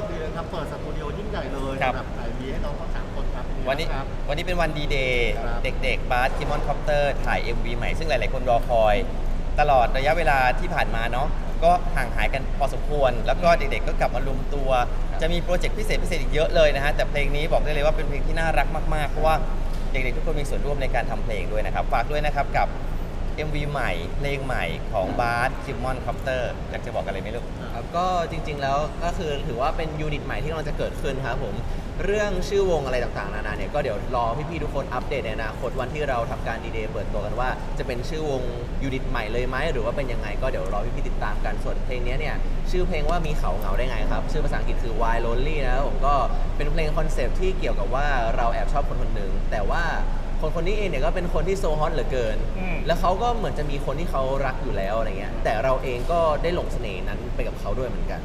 กษ์ดีเลยครับ เปิดสตูดิโอยิ่งใหญ่เลยครับ แบบถ่ายมีให้น้องทั้งสามคนครับเป็ไงวันนี้บ้างครับ วันนี้เป็นวันดีเดย์ครับ เด็กๆบาสคิมอนคอปเตอร์ถ่าย MV ใหม่ซึ่งหลายๆคนรอคอย ตลอดระยะเวลาที่ผ่านมาเนาะก็ห่างหายกันพอสมควร แล้วก็เด็กๆก็กลับมารวมตัว จะมีโปรเจกต์พิเศษพิเศษอีกเยอะเลยนะฮะ แต่เพลงนี้บอกได้เลยว่าเป็นเพลงที่น่ารักมากๆ เพราะว่าเด็กๆทุกคนมีส่วนร่วมในการทำเพลงด้วยนะครับ ฝากด้วยนะครับกับ MV ใหม่เพลงใหม่ของบาร์สคิมอนคอปเตอร์อยากจะบอกอะไรไหมลูก ครับก็จริงๆแล้วก็คือถือว่าเป็นยูนิตใหม่ที่กำลังจะเกิดขึ้นครับผมเรื่องชื่อวงอะไรต่างๆนานาเนี่ยก็เดี๋ยวรอพี่ๆทุกคนอัปเดตในอนาคตวันที่เราทำการดีเดย์เปิดตัวกันว่า จะเป็นชื่อวงยูนิตใหม่เลยไหมหรือว่าเป็นยังไงก็เดี๋ยวรอพี่ๆติดตามกันส่วนเพลงเนี้ยเนี่ยชื่อเพลงว่ามีเขาเหงาได้ไงครับ ชื่อภาษาอังกฤษคือ Why Lonely นะครับผมก็เป็นเพลงคอนเซปต์ที่เกี่ยวกับว่าเราแอบชอบคนคนหนึ่งแต่ว่า คนคนนี้เองเนี่ยก็เป็นคนที่โซฮอตเหลือเกิน อืม แล้วเขาก็เหมือนจะมีคนที่เขารักอยู่แล้วอะไรเงี้ย แต่เราเองก็ได้หลงเสน่ห์นั้นไปกับเขาด้วยเหมือนกัน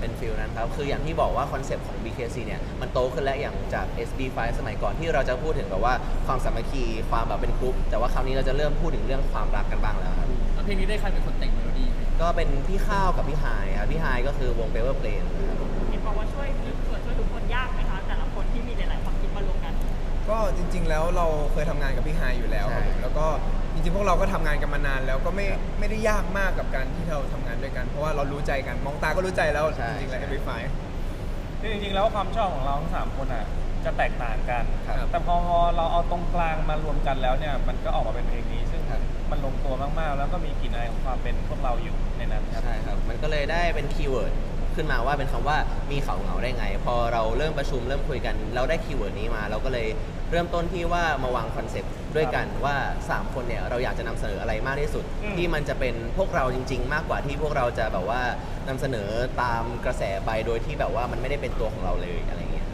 เป็นฟิลนั้นครับ คืออย่างที่บอกว่าคอนเซปต์ของ BKC เนี่ย มันโตขึ้นแล้วอย่างจาก SB5 สมัยก่อนที่เราจะพูดถึงแบบว่าความสามัคคี ความแบบเป็นกรุ๊ป แต่ว่าคราวนี้เราจะเริ่มพูดถึงเรื่องความรักกันบ้างแล้วครับ แล้วเพลงนี้ได้ใครเป็นคนแต่งเมโลดี้ไหมก็เป็นพี่ข้าวกับพี่ไฮายครับ พี่ไฮายก็คือวง Paper Plane นะครับ เห็นบอกว่าช่วยมีส่วนช่วยทุกคนยากไหมคะ แต่ละคนที่มีหลายๆความ ก็จริง ๆ แล้วเราเคยทำงานกับพี่ไฮายอยู่แล้วครับผมแล้วก็จริงๆพวกเราก็ทำงานกันมานานแล้วก็ไม่ไม่ได้ยากมากกับการที่เราทำงานด้วยกัน เพราะว่าเรารู้ใจกันมองตาก็รู้ใจแล้วจริงๆแล้ว every five คือจริงๆ แล้วความชอบของเราทั้งสามคนอะจะแตกต่างกัน ครับ แต่พอเราเอาตรงกลางมารวมกันแล้วเนี่ย มันก็ออกมาเป็นเพลงนี้ ซึ่งครับ มันลงตัวมากๆ แล้วก็มีกลิ่นอายของความเป็นพวกเราอยู่ในนั้นครับ ใช่ครับ มันก็เลยได้เป็นคีย์เวิร์ด ขึ้นมาว่าเป็นคำว่ามีเขาเหงาได้ไง พอเราเริ่มประชุมเริ่มคุยกัน เราได้คีย์เวิร์ดนี้มา เราก็เลยเริ่มต้นที่ว่ามาวางคอนเซปต์ด้วยกันว่า 3 คนเนี่ยเราอยากจะนำเสนออะไรมากที่สุดอืมที่มันจะเป็นพวกเราจริง ๆ มากกว่าที่พวกเราจะแบบว่านำเสนอตามกระแสไปโดยที่แบบว่ามันไม่ได้เป็นตัวของเราเลยอะไรเงี้ย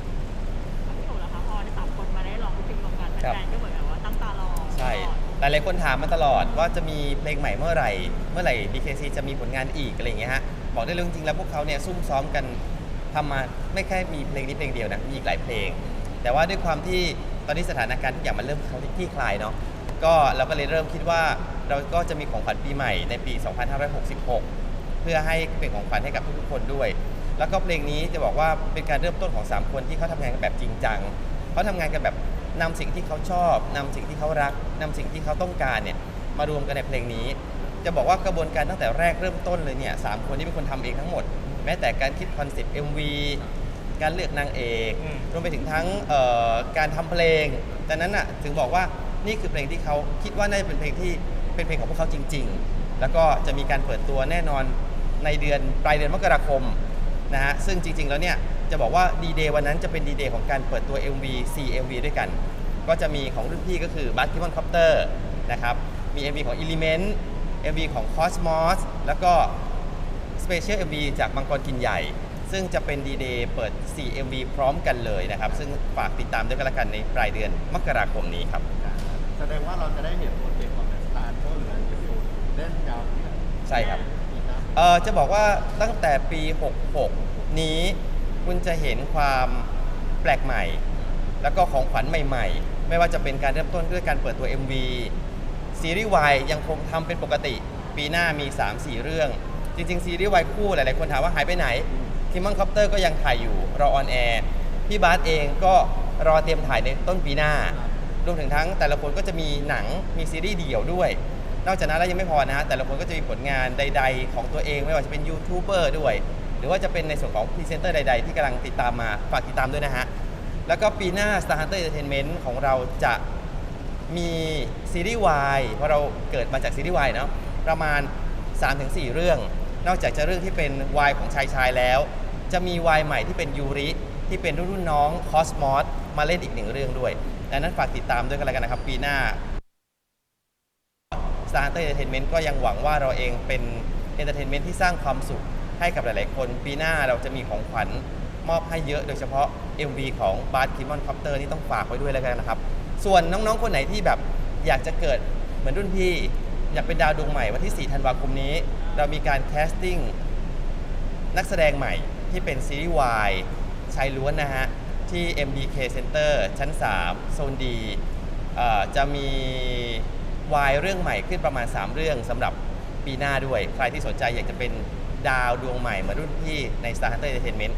พี่โอ๋ล่ะคะพอได้สามคนมาได้ลองเพลงรวมกันครับแฟนๆก็เหมือนแบบว่าตั้งตารอใช่หลายๆคนถามมาตลอดว่าจะมีเพลงใหม่เมื่อไหร่ เมื่อไหร่ BKC จะมีผลงานอีกอะไรอย่างเงี้ยฮะ บอกได้เลยจริงๆแล้วพวกเขาเนี่ยซุ่มซ้อมกันทำมาไม่แค่มีเพลงนี้เพลงเดียวนะมีอีกหลายเพลง แต่ว่าด้วยความที่ตอนนี้สถานการณ์ทุกอย่างมันเริ่มเขาที่คลายเนาะก็เราก็เลยเริ่มคิดว่าเราก็จะมีของขวัญปีใหม่ในปี 2566 เพื่อให้เป็นของขวัญให้กับทุกๆคนด้วย แล้วก็เพลงนี้จะบอกว่าเป็นการเริ่มต้นของ 3 คนที่เขาทำงานกันแบบจริงจังเขาทำงานกันแบบนำสิ่งที่เขาชอบนำสิ่งที่เขารักนำสิ่งที่เขาต้องการเนี่ยมารวมกันในเพลงนี้ จะบอกว่ากระบวนการตั้งแต่แรกเริ่มต้นเลยเนี่ยสามคนที่เป็นคนทำเองทั้งหมด แม้แต่การคิดคอนเซ็ปต์ MV การเลือกนางเอกอืม รวมไปถึงทั้งเอ่อการทำเพลงดังนั้นอะถึงบอกว่านี่คือเพลงที่เขาคิดว่าน่าจะเป็นเพลงที่เป็นเพลงของพวกเขาจริง ๆ แล้วก็จะมีการเปิดตัวแน่นอนในเดือนปลายเดือนมกราคมนะฮะซึ่งจริง ๆ แล้วเนี่ยจะบอกว่าดีเดย์วันนั้นจะเป็นดีเดย์ของการเปิดตัว MV 4 MV ด้วยกัน ก็จะมีของรุ่นพี่ก็คือบัตคิมอนคอปเตอร์นะครับมี MV ของ Element MV ของ Cosmos แล้วก็ Special MV จากมังกรกินใหญ่ ซึ่งจะเป็นดีเดย์เปิด 4 MV พร้อมกันเลยนะครับ ซึ่งฝากติดตามด้วยกันละกันในปลายเดือนมกราคมนี้ครับ แสดงว่าเราจะได้เห็นโปรเจกต์ของสตาร์โก็เหลือที่อยู่เล่นยาวเนี่ยใช่ครับอีกนะเออจะบอกว่าตั้งแต่ปี 66 นี้คุณจะเห็นความแปลกใหม่ แล้วก็ของขวัญใหม่ ๆ ไม่ว่าจะเป็นการเริ่มต้นด้วยการเปิดตัว MV ซีรีส์วายยังคงทำเป็นปกติ ปีหน้ามี 3-4 เรื่อง จริง ๆ ซีรีส์วายคู่หลาย ๆ คนถามว่าหายไปไหนทิมอนคอปเตอร์ก็ยังถ่ายอยู่รอออนแอร์พี่บาสเองก็รอเตรียมถ่ายในต้นปีหน้ารวมถึงทั้งแต่ละคนก็จะมีหนังมีซีรีส์เดี่ยวด้วย นอกจากนั้นแล้วยังไม่พอนะฮะแต่ละคนก็จะมีผลงานใด ๆ ของตัวเองไม่ว่าจะเป็นยูทูบเบอร์ด้วย หรือว่าจะเป็นในส่วนของพรีเซนเตอร์ใด ๆ ที่กำลังติดตามมาฝากติดตามด้วยนะฮะแล้วก็ปีหน้า Star Hunter Entertainment ของเราจะ มีซีรีส์วายเพราะเราเกิดมาจากซีรีส์วายเนาะประมาณ 3-4 เรื่อง นอกจากจะเรื่องที่เป็นวายของชายชายแล้ว จะมีวายใหม่ที่เป็นยูริที่เป็นรุ่นน้องคอสมอสมาเล่นอีกหนึ่งเรื่องด้วยดังนั้นฝากติดตามด้วยกันแล้วกันนะครับ ปีหน้า Star Hunter Entertainment ก็ยังหวังว่าเราเองเป็น Entertainment ที่สร้างความสุขให้กับหลาย ๆ คน ปีหน้าเราจะมีของขวัญมอบให้เยอะโดยเฉพาะ MV ของบาร์คิมอนคอปเตอร์นี่ต้องฝากไว้ด้วยแล้วกันนะครับ ส่วนน้องๆ คนไหนที่แบบอยากจะเกิดเหมือนรุ่นพี่ อยากเป็นดาวดวงใหม่วันที่ 4 ธันวาคมนี้ เรามีการแคสติ้งนักแสดงใหม่ที่เป็นซีรีส์วายชายล้วนนะฮะ ที่ MBK Center ชั้น 3 โซนดีจะมีวายเรื่องใหม่ขึ้นประมาณ 3 เรื่องสำหรับปีหน้าด้วย ใครที่สนใจอยากจะเป็นดาวดวงใหม่เหมือนรุ่นพี่ใน Star Hunter Entertainment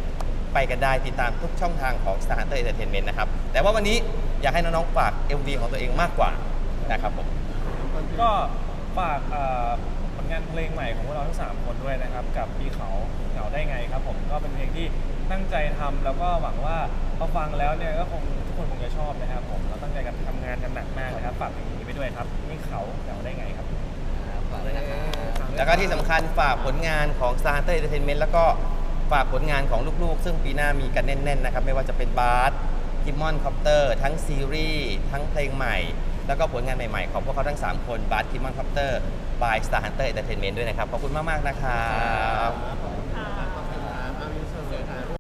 ไปกันได้ติดตามทุกช่องทางของ Star Hunter Entertainment นะครับ แต่ว่าวันนี้อยากให้น้องๆฝาก MV ของตัวเองมากกว่านะครับผม ก็ฝากเอ่อผลงานเพลงใหม่ของพวกเราทั้ง3คนด้วยนะครับ กับปีเขาเหงาได้ไงครับผมก็เป็นเพลงที่ตั้งใจทำแล้วก็หวังว่าพอฟังแล้วเนี่ยก็คงทุกคนคงจะชอบนะครับผมเราตั้งใจกันทำงานกันหนักมากเลยครับฝากเพลงนี้ไปด้วยครับปีเขาเหงาได้ไงครับ ฝากเลยนะครับ แล้วก็ที่สำคัญฝากผลงานของ Star Hunter Entertainment แล้วก็ ฝากผลงานของลูกๆ ซึ่งปีหน้ามีกันแน่นๆนะครับไม่ว่าจะเป็นบาร์กิมมอนคอปเตอร์ทั้งซีรีส์ทั้งเพลงใหม่ แล้วก็ผลงานใหม่ๆ ของพวกเขาทั้ง 3 คนบาร์กิมมอนคอปเตอร์ by Star Hunter Entertainment ด้วยนะครับ ขอบคุณมาก ๆ นะครับ